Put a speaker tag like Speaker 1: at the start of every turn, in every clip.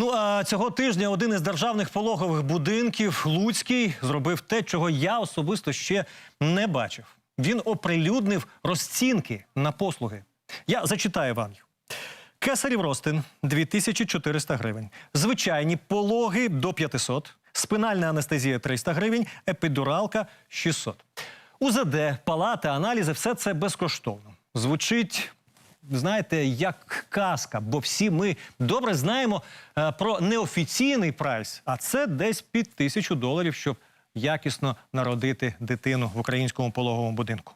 Speaker 1: Ну а цього тижня один із державних пологових будинків Луцький зробив те, чого я особисто ще не бачив. Він оприлюднив розцінки на послуги. Я зачитаю вам їх. Кесарів Ростин 2400 гривень. Звичайні пологи до 500, спинальна анестезія 300 гривень, епідуралка 600. УЗД, палати, аналізи все це безкоштовно. Звучить, знаєте, як казка, бо всі ми добре знаємо е, про неофіційний прайс, а це десь під тисячу доларів, щоб якісно народити дитину в українському пологовому будинку.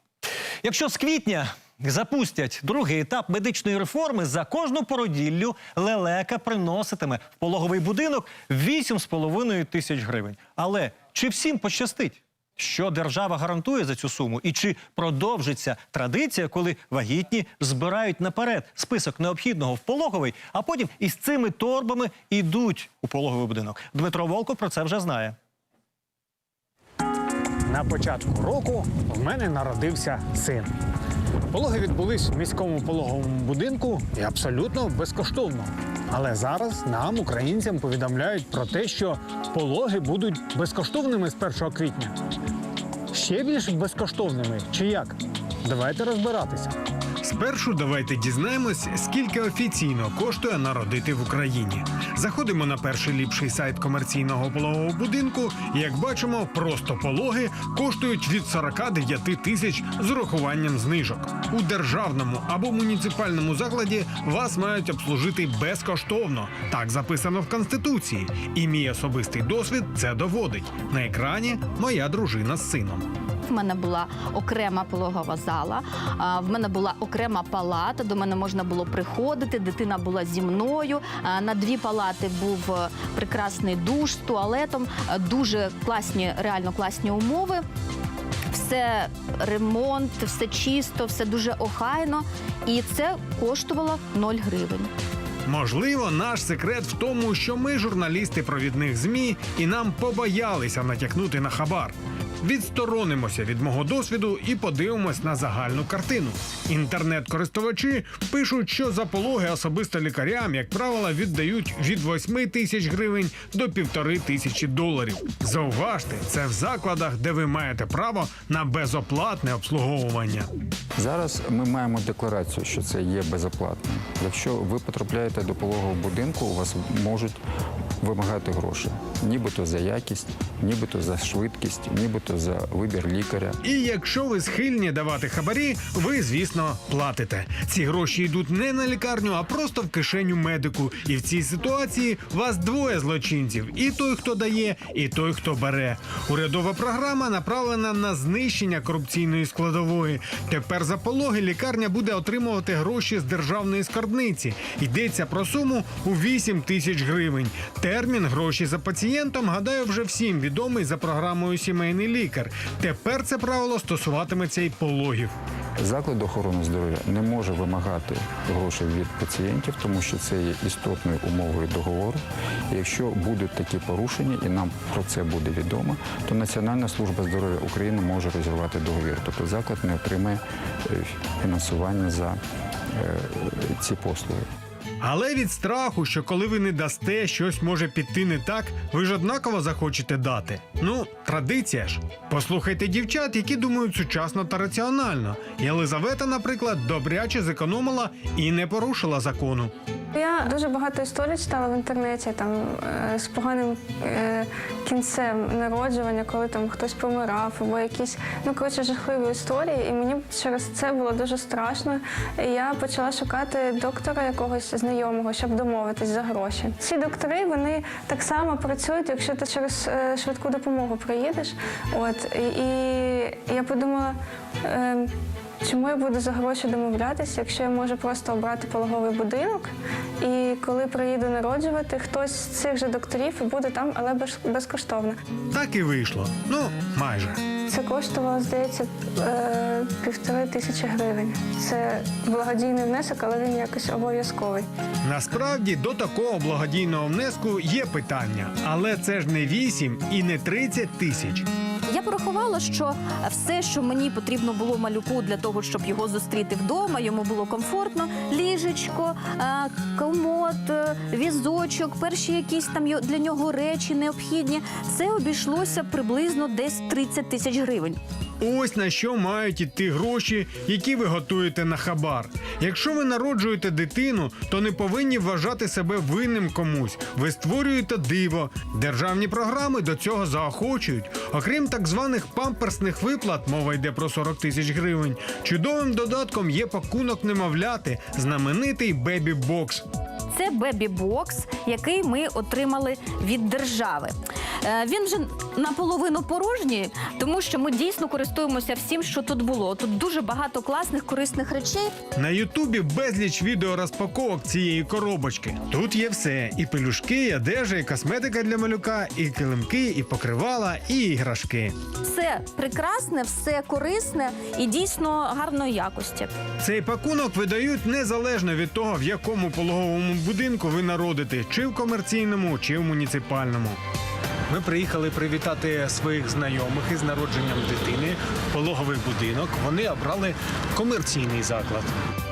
Speaker 1: Якщо з квітня запустять другий етап медичної реформи, за кожну породіллю лелека приноситиме в пологовий будинок 8,5 тисяч гривень. Але чи всім пощастить? Що держава гарантує за цю суму? І чи продовжиться традиція, коли вагітні збирають наперед список необхідного в пологовий, а потім із цими торбами йдуть у пологовий будинок? Дмитро Волков про це вже знає.
Speaker 2: На початку року в мене народився син. Пологи відбулись в міському пологовому будинку і абсолютно безкоштовно. Але зараз нам, українцям, повідомляють про те, що пологи будуть безкоштовними з 1 квітня. Ще більш безкоштовними чи як? Давайте розбиратися.
Speaker 3: Спершу давайте дізнаємось, скільки офіційно коштує народити в Україні. Заходимо на перший ліпший сайт комерційного пологового будинку. І як бачимо, просто пологи коштують від 49 тисяч з урахуванням знижок. У державному або муніципальному закладі вас мають обслужити безкоштовно. Так записано в конституції. І мій особистий досвід це доводить. На екрані моя дружина з сином.
Speaker 4: В мене була окрема пологова зала, в мене була окрема палата, до мене можна було приходити. Дитина була зі мною. На дві палати був е, прекрасний душ з туалетом, е, дуже класні, реально класні умови. Все ремонт, все чисто, все дуже охайно. І це коштувало 0 гривень.
Speaker 3: Можливо, наш секрет в тому, що ми журналісти провідних змі, і нам побоялися натякнути на хабар. Відсторонимося від мого досвіду і подивимось на загальну картину. Інтернет-користувачі пишуть, що за пологи особисто лікарям, як правило, віддають від 8 тисяч гривень до півтори тисячі доларів. Зауважте, це в закладах, де ви маєте право на безоплатне обслуговування.
Speaker 5: Зараз ми маємо декларацію, що це є безоплатним. Якщо ви потрапляєте до пологового будинку, у вас можуть вимагати гроші, нібито за якість, нібито за швидкість, нібито за вибір лікаря.
Speaker 3: І якщо ви схильні давати хабарі, ви, звісно, платите. Ці гроші йдуть не на лікарню, а просто в кишеню медику. І в цій ситуації вас двоє злочинців: і той, хто дає, і той, хто бере. Урядова програма направлена на знищення корупційної складової. Тепер за пологи лікарня буде отримувати гроші з державної скарбниці. Йдеться про суму у 8 тисяч гривень. Термін гроші за пацієнтом, гадаю, вже всім відомий за програмою Сімейний лікар. Тепер це правило стосуватиметься і пологів.
Speaker 5: Заклад охорони здоров'я не може вимагати грошей від пацієнтів, тому що це є істотною умовою договору. Якщо будуть такі порушення, і нам про це буде відомо, то Національна служба здоров'я України може розірвати договір. Тобто заклад не отримає е, фінансування за е, ці послуги.
Speaker 3: Але від страху, що коли ви не дасте, щось може піти не так, ви ж однаково захочете дати. Ну, традиція ж. Послухайте дівчат, які думають сучасно та раціонально. Єлизавета, наприклад, добряче зекономила і не порушила закону.
Speaker 6: Я дуже багато історій читала в інтернеті там е, з поганим е, кінцем народжування, коли там хтось помирав, або якісь ну коротше жахливі історії. І мені через це було дуже страшно. І я почала шукати доктора якогось знайомого, щоб домовитись за гроші. Ці доктори вони так само працюють, якщо ти через е, швидку допомогу приїдеш. От і, і я подумала. Чому я буду за гроші домовлятися, якщо я можу просто обрати пологовий будинок, і коли приїду народжувати, хтось з цих же докторів буде там, але безкоштовно.
Speaker 3: Так і вийшло. Ну, майже.
Speaker 6: Це коштувало, здається, е, півтори тисячі гривень. Це благодійний внесок, але він якось обов'язковий.
Speaker 3: Насправді до такого благодійного внеску є питання, але це ж не 8 і не 30 тисяч.
Speaker 4: Порахувала, що все, що мені потрібно було малюку для того, щоб його зустріти вдома, йому було комфортно. Ліжечко, е, комод, е, візочок, перші якісь там для нього речі необхідні. Це обійшлося приблизно десь 30 тисяч гривень.
Speaker 3: Ось на що мають іти гроші, які ви готуєте на хабар. Якщо ви народжуєте дитину, то не повинні вважати себе винним комусь. Ви створюєте диво. Державні програми до цього заохочують. Окрім так званих памперсних виплат, мова йде про 40 тисяч гривень. Чудовим додатком є пакунок немовляти, знаменитий бебі бокс.
Speaker 4: Це бебі-бокс, який ми отримали від держави. Е, Він вже наполовину порожній, тому що ми дійсно користуємося всім, що тут було. Тут дуже багато класних корисних речей.
Speaker 3: На Ютубі безліч відеорозпаковок цієї коробочки. Тут є все: і пелюшки, і одежа, і косметика для малюка, і килимки, і покривала, і іграшки.
Speaker 4: Все прекрасне, все корисне і дійсно гарної якості.
Speaker 3: Цей пакунок видають незалежно від того, в якому пологовому будинку ви народите, чи в комерційному, чи в муніципальному.
Speaker 2: Ми приїхали привітати своїх знайомих із народженням дитини, пологовий будинок. Вони обрали комерційний заклад.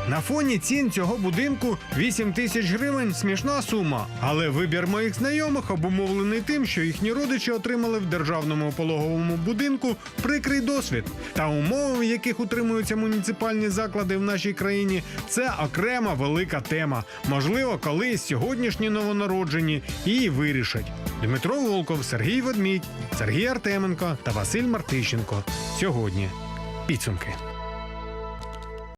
Speaker 3: На фоні цін цього будинку 8 тисяч гривень смішна сума. Але вибір моїх знайомих обумовлений тим, що їхні родичі отримали в державному пологовому будинку прикрий досвід. Та умови, в яких утримуються муніципальні заклади в нашій країні, це окрема велика тема. Можливо, колись сьогоднішні новонароджені її вирішать. Дмитро Волков, Сергій Ведмідь, Сергій Артеменко та Василь Мартищенко. Сьогодні підсумки.